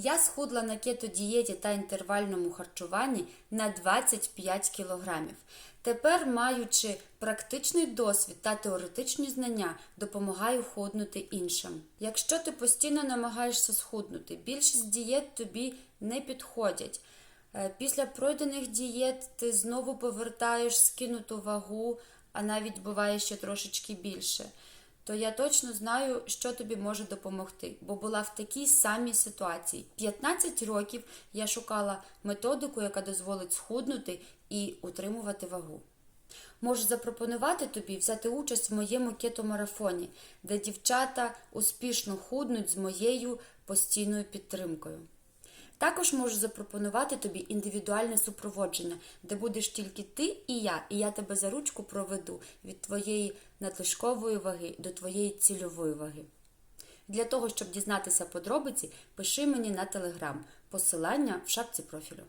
Я схудла на кето-дієті та інтервальному харчуванні на 25 кілограмів. Тепер, маючи практичний досвід та теоретичні знання, допомагаю худнути іншим. Якщо ти постійно намагаєшся схуднути, більшість дієт тобі не підходять. Е, Після пройдених дієт ти знову повертаєш скинуту вагу, а навіть буває ще трошечки більше. То я точно знаю, що тобі може допомогти, бо була в такій самій ситуації. 15 років я шукала методику, яка дозволить схуднути і утримувати вагу. Можу запропонувати тобі взяти участь в моєму кетомарафоні, де дівчата успішно худнуть з моєю постійною підтримкою. Також можу запропонувати тобі індивідуальне супроводження, де будеш тільки ти і я, і я тебе за ручку проведу від твоєї надлишкової ваги до твоєї цільової ваги. Для того, щоб дізнатися подробиці, пиши мені на телеграм. Посилання в шапці профілю.